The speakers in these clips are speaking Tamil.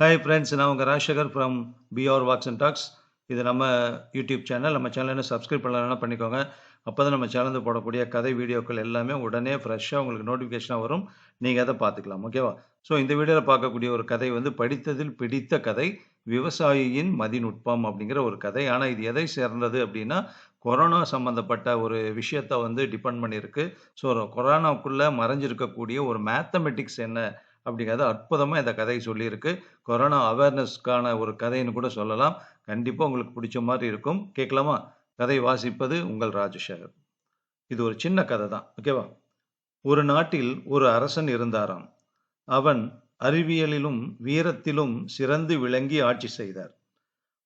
ஹாய் ஃப்ரெண்ட்ஸ் நான் உங்கள் Rajasekar from PR walks and talks இது நம்ம யூடியூப் சேனல் நம்ம சேனலில் சப்ஸ்கிரைப் பண்ணலாம் பண்ணிக்கோங்க. அப்போ தான் நம்ம சேனலில் போடக்கூடிய கதை வீடியோக்கள் எல்லாமே உடனே ஃப்ரெஷ்ஷாக உங்களுக்கு நோட்டிஃபிகேஷனாக வரும். நீங்கள் அதை பார்த்துக்கலாம் ஓகேவா ஸோ இந்த வீடியோவில் பார்க்கக்கூடிய ஒரு கதை வந்து படித்ததில் பிடித்த கதை விவசாயியின் மதிநுட்பம் அப்படிங்கிற ஒரு கதை. ஆனால் இது எதை சேர்ந்தது அப்படின்னா கொரோனா சம்மந்தப்பட்ட ஒரு விஷயத்தை வந்து டிபெண்ட் பண்ணியிருக்கு. ஸோ கொரோனாவுக்குள்ளே மறைஞ்சிருக்கக்கூடிய ஒரு மேத்தமெட்டிக்ஸ் என்ன அப்படிங்கிறத அற்புதமாக இந்த கதை சொல்லியிருக்கு. கொரோனா அவேர்னஸ்க்கான ஒரு கதைன்னு கூட சொல்லலாம். கண்டிப்பாக உங்களுக்கு பிடிச்ச மாதிரி இருக்கும். கேட்கலாமா? கதை வாசிப்பது உங்கள் ராஜசேகர். இது ஒரு சின்ன கதை தான். ஓகேவா? ஒரு நாட்டில் ஒரு அரசன் இருந்தாராம். அவன் அறிவியலிலும் வீரத்திலும் சிறந்து விளங்கி ஆட்சி செய்தார்.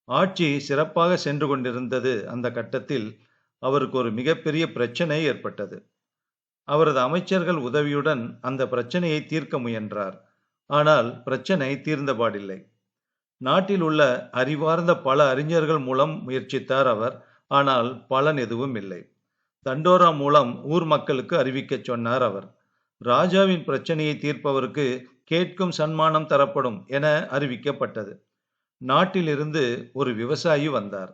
ஆட்சி சிறப்பாக சென்று கொண்டிருந்தது அந்த கட்டத்தில் அவருக்கு ஒரு மிகப்பெரிய பிரச்சனை ஏற்பட்டது. அவரது அமைச்சர்கள் உதவியுடன் அந்த பிரச்சனையை தீர்க்க முயன்றார். ஆனால் பிரச்சனை தீர்ந்தபாடில்லை. நாட்டில் உள்ள அறிவார்ந்த பல அறிஞர்கள் மூலம் முயற்சித்தார் அவர். ஆனால் பலன் எதுவும் இல்லை. தண்டோரா மூலம் ஊர் மக்களுக்கு அறிவிக்கச் சொன்னார் அவர். ராஜாவின் பிரச்சனையை தீர்ப்பவருக்கு கேட்கும் சன்மானம் தரப்படும் என அறிவிக்கப்பட்டது. நாட்டிலிருந்து ஒரு விவசாயி வந்தார்.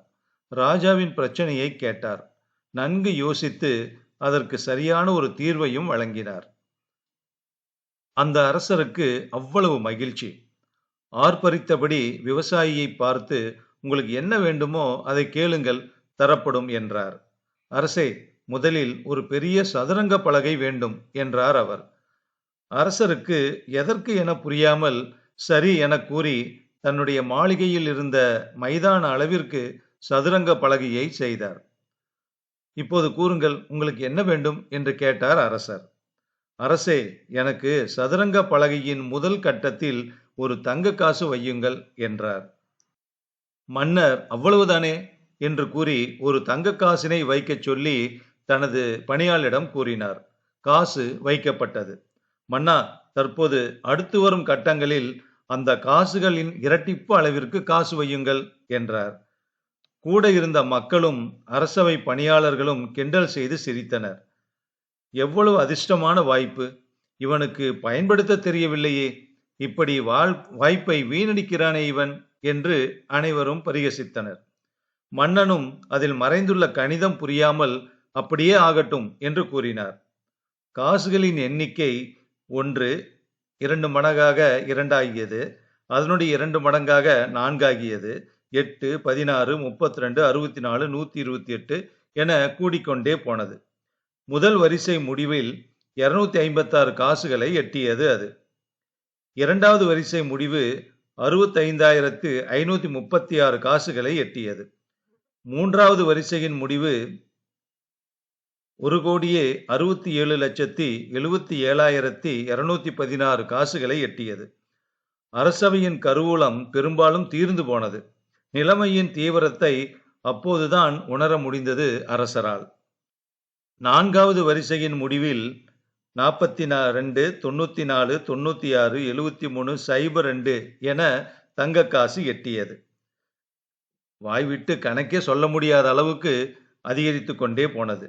ராஜாவின் பிரச்சனையை கேட்டார். நன்கு யோசித்து அதற்கு சரியான ஒரு தீர்வையும் வழங்கினார். அந்த அரசருக்கு அவ்வளவு மகிழ்ச்சி. ஆர்ப்பரித்தபடி விவசாயியை பார்த்து உங்களுக்கு என்ன வேண்டுமோ அதை கேளுங்கள் தரப்படும் என்றார். அரசே முதலில் ஒரு பெரிய சதுரங்க பலகை வேண்டும் என்றார் அவர். அரசருக்கு எதற்கு என புரியாமல் சரி என கூறி தன்னுடைய மாளிகையில் இருந்த மைதான அளவிற்கு சதுரங்க பலகையை செய்தார். இப்போது கூறுங்கள் உங்களுக்கு என்ன வேண்டும்? என்று கேட்டார் அரசர். அரசே எனக்கு சதுரங்க பலகையின் முதல் கட்டத்தில் ஒரு தங்க காசு வையுங்கள் என்றார். மன்னர் அவ்வளவுதானே? என்று கூறி ஒரு தங்க காசினை வைக்கச் சொல்லி தனது பணியாளிடம் கூறினார். காசு வைக்கப்பட்டது. மன்னா தற்போது அடுத்து வரும் கட்டங்களில் அந்த காசுகளின் இரட்டிப்பு அளவிற்கு காசு வையுங்கள் என்றார். கூட இருந்த மக்களும் அரசவை பணியாளர்களும் கிண்டல் செய்து சிரித்தனர். எவ்வளவு அதிர்ஷ்டமான வாய்ப்பு! இவனுக்கு பயன்படுத்த தெரியவில்லையே! இப்படி வாழ் வாய்ப்பை வீணடிக்கிறானே இவன் என்று அனைவரும் பரிகசித்தனர். மன்னனும் அதில் மறைந்துள்ள கணிதம் புரியாமல் அப்படியே ஆகட்டும் என்று கூறினார். காசுகளின் எண்ணிக்கை ஒன்று இரண்டு மடங்காக இரண்டாகியது. அதனுடைய இரண்டு மடங்காக நான்காகியது. எட்டு பதினாறு முப்பத்தி ரெண்டு அறுபத்தி நாலு நூற்றி இருபத்தி எட்டு என கூடிக்கொண்டே போனது. முதல் வரிசை முடிவில் இருநூத்தி ஐம்பத்தாறு காசுகளை எட்டியது அது. இரண்டாவது வரிசை முடிவு அறுபத்தைந்தாயிரத்து ஐநூத்தி முப்பத்தி ஆறு காசுகளை எட்டியது. மூன்றாவது வரிசையின் முடிவு ஒரு கோடியே அறுபத்தி ஏழு லட்சத்தி எழுபத்தி ஏழாயிரத்தி இருநூத்தி பதினாறு காசுகளை எட்டியது. அரசவையின் கருவூலம் பெரும்பாலும் தீர்ந்து போனது. நிலைமையின் தீவிரத்தை அப்போதுதான் உணர முடிந்தது அரசரால். நான்காவது வரிசையின் முடிவில் நாற்பத்தி நா ரெண்டு தொண்ணூற்றி நாலு தொண்ணூற்றி ஆறு எழுபத்தி மூணு சைபர் ரெண்டு என தங்க காசு எட்டியது. வாய்விட்டு கணக்கே சொல்ல முடியாத அளவுக்கு அதிகரித்து கொண்டே போனது.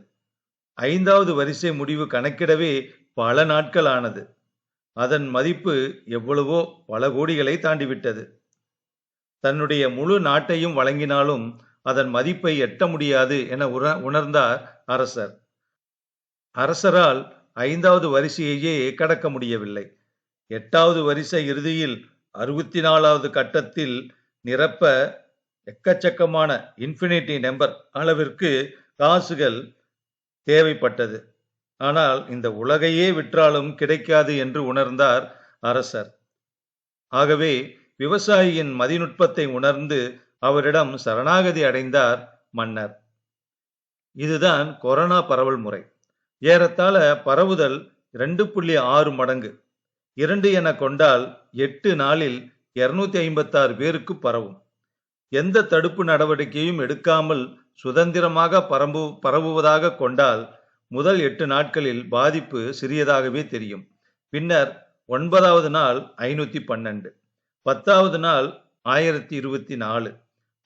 ஐந்தாவது வரிசை முடிவு கணக்கிடவே பல நாட்கள் ஆனது. அதன் மதிப்பு எவ்வளவோ பல கோடிகளை தாண்டிவிட்டது. தன்னுடைய முழு நாட்டையும் வழங்கினாலும் அதன் மதிப்பை எட்ட முடியாது என உண உணர்ந்தார் அரசர். அரசரால் ஐந்தாவது வரிசையையே கடக்க முடியவில்லை. எட்டாவது வரிசை இறுதியில் அறுபத்தி நாலாவது கட்டத்தில் நிரப்ப எக்கச்சக்கமான இன்ஃபினிட்டி நம்பர் அளவிற்கு காசுகள் தேவைப்பட்டது. ஆனால் இந்த உலகையே விற்றாலும் கிடைக்காது என்று உணர்ந்தார் அரசர். ஆகவே விவசாயியின் மதிநுட்பத்தை உணர்ந்து அவரிடம் சரணாகதி அடைந்தார் மன்னர். இதுதான் கொரோனா பரவல் முறை. ஏறத்தாழ பரவுதல் இரண்டு புள்ளி ஆறு மடங்கு. இரண்டு என கொண்டால் எட்டு நாளில் இருநூத்தி ஐம்பத்தாறு பேருக்கு பரவும். எந்த தடுப்பு நடவடிக்கையும் எடுக்காமல் சுதந்திரமாக பரம்பு பரவுவதாக கொண்டால் முதல் எட்டு நாட்களில் பாதிப்பு சிறியதாகவே தெரியும். பின்னர் ஒன்பதாவது நாள் ஐநூற்றி பன்னெண்டு. பத்தாவது நாள் ஆயிரத்தி இருபத்தி நாலு.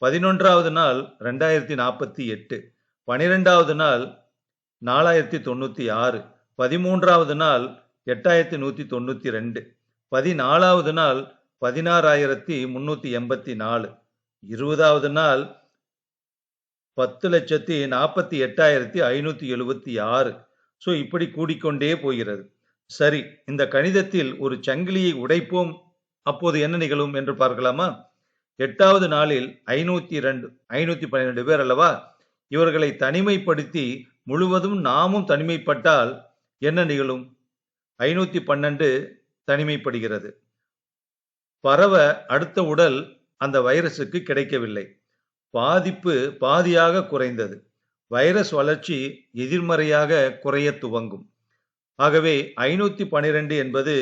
பதினொன்றாவது நாள் ரெண்டாயிரத்தி நாற்பத்தி எட்டு. பனிரெண்டாவது நாள் நாலாயிரத்தி தொண்ணூற்றி ஆறு. பதிமூன்றாவது நாள் எட்டாயிரத்தி நூற்றி தொண்ணூற்றி ரெண்டு. பதினாலாவது நாள் பதினாறாயிரத்தி முந்நூற்றி எண்பத்தி நாலு. இருபதாவது நாள் பத்து லட்சத்தி நாற்பத்தி எட்டாயிரத்தி ஐநூற்றி எழுபத்தி ஆறு. ஸோ இப்படி கூடிக்கொண்டே போகிறது. சரி இந்த கணிதத்தில் ஒரு சங்கிலியை உடைப்போம். அப்போது என்ன நிகழும் என்று பார்க்கலாமா? எட்டாவது நாளில் ஐநூத்தி ரெண்டு ஐநூத்தி பன்னிரெண்டு பேர் அல்லவா? இவர்களை தனிமைப்படுத்தி முழுவதும் நாமும் தனிமைப்பட்டால் என்ன நிகழும்? ஐநூத்தி பன்னெண்டு தனிமைப்படுகிறது. பரவ அடுத்த உடல் அந்த வைரஸுக்கு கிடைக்கவில்லை. பாதிப்பு பாதியாக குறைந்தது. வைரஸ் வளர்ச்சி எதிர்மறையாக குறைய துவங்கும். ஆகவே ஐநூத்தி பனிரெண்டு என்பது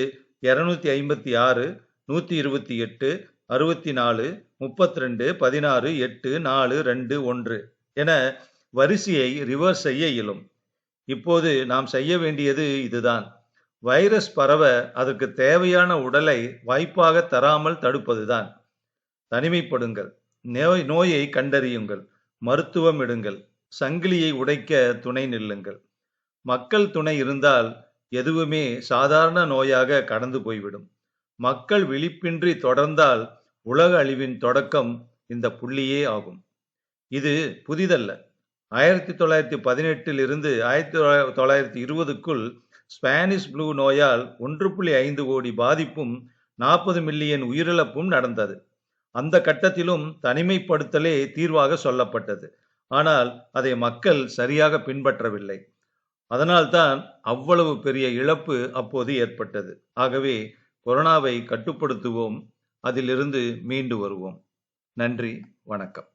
இருநூத்தி ஐம்பத்தி ஆறு நூற்றி இருபத்தி எட்டு அறுபத்தி நாலு முப்பத்தி ரெண்டு பதினாறு எட்டு நாலு ரெண்டு ஒன்று என வரிசையை ரிவர்ஸ் செய்ய இயலும். இப்போது நாம் செய்ய வேண்டியது இதுதான். வைரஸ் பரவ அதற்கு தேவையான உடலை வாய்ப்பாக தராமல் தடுப்பதுதான். தனிமைப்படுங்கள். நோய் நோயை கண்டறியுங்கள். மருத்துவம் இடுங்கள் சங்கிலியை உடைக்க துணை நில்லுங்கள். மக்கள் துணை இருந்தால் எதுவுமே சாதாரண நோயாக கடந்து போய்விடும். மக்கள் விழிப்பின்றி தொடர்ந்தால் உலக அழிவின் தொடக்கம் இந்த புள்ளியே ஆகும். இது புதிதல்ல. ஆயிரத்தி தொள்ளாயிரத்தி பதினெட்டில் இருந்து ஆயிரத்தி தொள்ளாயிரத்தி இருபதுக்குள் ஸ்பானிஷ் ப்ளூ நோயால் ஒன்று புள்ளி ஐந்து கோடி பாதிப்பும் நாற்பது மில்லியன் உயிரிழப்பும் நடந்தது. அந்த கட்டத்திலும் தனிமைப்படுத்தலே தீர்வாக சொல்லப்பட்டது. ஆனால் அதை மக்கள் சரியாக பின்பற்றவில்லை. அதனால்தான் அவ்வளவு பெரிய இழப்பு அப்போது ஏற்பட்டது. ஆகவே கொரோனாவை கட்டுப்படுத்துவோம். அதிலிருந்து மீண்டு வருவோம். நன்றி வணக்கம்.